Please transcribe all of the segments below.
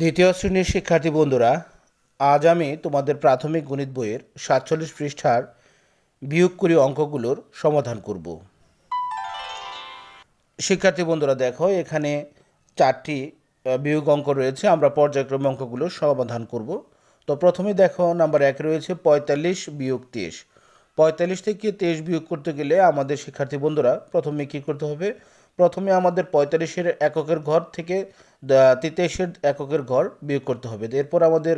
দ্বিতীয় শ্রেণির শিক্ষার্থী বন্ধুরা, আজ আমি তোমাদের প্রাথমিক গণিত বইয়ের সাতচল্লিশ পৃষ্ঠার বিয়োগকরী অঙ্কগুলোর সমাধান করব। শিক্ষার্থী বন্ধুরা, দেখো, এখানে চারটি বিয়োগ অঙ্ক রয়েছে। আমরা পর্যায়ক্রমে অঙ্কগুলোর সমাধান করব। তো প্রথমে দেখো, নাম্বার এক রয়েছে পঁয়তাল্লিশ বিয়োগ তেইশ। পঁয়তাল্লিশ থেকে তেইশ বিয়োগ করতে গেলে আমাদের শিক্ষার্থী বন্ধুরা প্রথমে কী করতে হবে? প্রথমে আমাদের পঁয়তাল্লিশের এককের ঘর থেকে তেইশের এককের ঘর বিয়োগ করতে হবে। এরপর আমাদের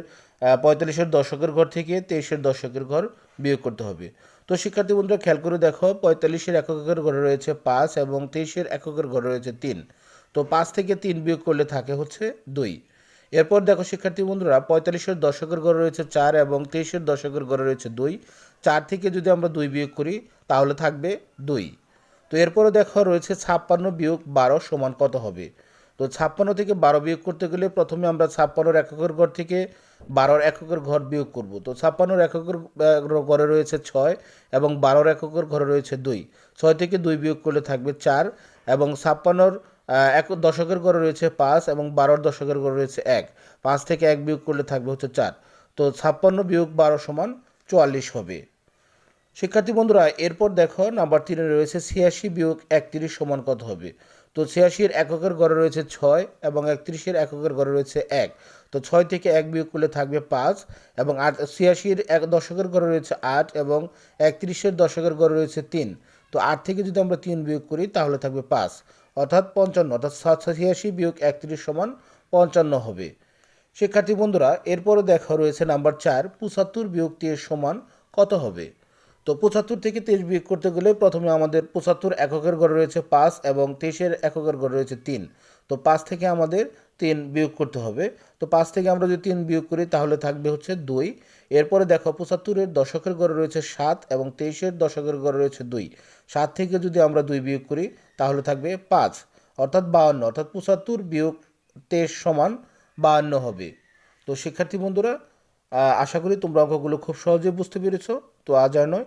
পঁয়তাল্লিশের দশকের ঘর থেকে তেইশের দশকের ঘর বিয়োগ করতে হবে। তো শিক্ষার্থী বন্ধুরা, খেয়াল করে দেখো, পঁয়তাল্লিশের এককের ঘরে রয়েছে পাঁচ এবং তেইশের এককের ঘরে রয়েছে তিন। তো পাঁচ থেকে তিন বিয়োগ করলে থাকে হচ্ছে দুই। এরপর দেখো শিক্ষার্থী বন্ধুরা, পঁয়তাল্লিশের দশকের ঘরে রয়েছে চার এবং তেইশের দশকের ঘরে রয়েছে দুই। চার থেকে যদি আমরা দুই বিয়োগ করি, তাহলে থাকবে দুই। তো এরপরে দেখো রয়েছে ছাপ্পান্ন বিয়োগ বারো সমান কত হবে? তো ছাপ্পান্ন থেকে বারো বিয়োগ করতে গেলে প্রথমে আমরা ছাপ্পান্নর এককের ঘর থেকে বারোর এককের ঘর বিয়োগ করব। তো ছাপ্পান্নর এককের ঘরে রয়েছে ছয় এবং বারোর এককের ঘরে রয়েছে দুই। ছয় থেকে দুই বিয়োগ করলে থাকবে চার এবং ছাপ্পান্নর এক, দশকের ঘরে রয়েছে পাঁচ এবং বারোর দশকের ঘরে রয়েছে এক। পাঁচ থেকে এক বিয়োগ করলে থাকবে হচ্ছে চার। তো ছাপ্পান্ন বিয়োগ বারো সমান চুয়াল্লিশ হবে। শিক্ষার্থী বন্ধুরা, এরপর দেখো নাম্বার তিনে রয়েছে ছিয়াশি বিয়োগ একত্রিশ সমান কত হবে। তো ছিয়াশির এককের ঘরে রয়েছে ছয় এবং একত্রিশের এককের ঘরে রয়েছে এক। তো ছয় থেকে এক বিয়োগ করলে থাকবে পাঁচ এবং আট, ছিয়াশির এক দশকের ঘরে রয়েছে আট এবং একত্রিশের দশকের ঘরে রয়েছে তিন। তো আট থেকে যদি আমরা তিন বিয়োগ করি, তাহলে থাকবে পাঁচ। অর্থাৎ পঞ্চান্ন, অর্থাৎ ছিয়াশি বিয়োগ একত্রিশ সমান পঞ্চান্ন হবে। শিক্ষার্থী বন্ধুরা, এরপরও দেখা রয়েছে নাম্বার চার, পঁচাত্তর বিয়োগ তেইশ সমান কত হবে? তো পঁচাত্তর থেকে তেইশ বিয়োগ করতে গেলে প্রথমে আমাদের পঁচাত্তর এককের ঘরে রয়েছে পাঁচ এবং তেইশের এককের ঘরে রয়েছে তিন। তো পাঁচ থেকে আমাদের তিন বিয়োগ করতে হবে। তো পাঁচ থেকে আমরা যদি তিন বিয়োগ করি, তাহলে থাকবে হচ্ছে দুই। এরপরে দেখো পঁচাত্তরের দশকের ঘরে রয়েছে সাত এবং তেইশের দশকের ঘরে রয়েছে দুই। সাত থেকে যদি আমরা দুই বিয়োগ করি, তাহলে থাকবে পাঁচ। অর্থাৎ বাউন্ন অর্থাৎ পঁচাত্তর বিয়োগ তেইশ সমান বাহান্ন হবে। তো শিক্ষার্থী বন্ধুরা আশা করি তোমরা অঙ্কগুলো খুব সহজে বুঝতে পেরেছ। তো আজ আর নয়।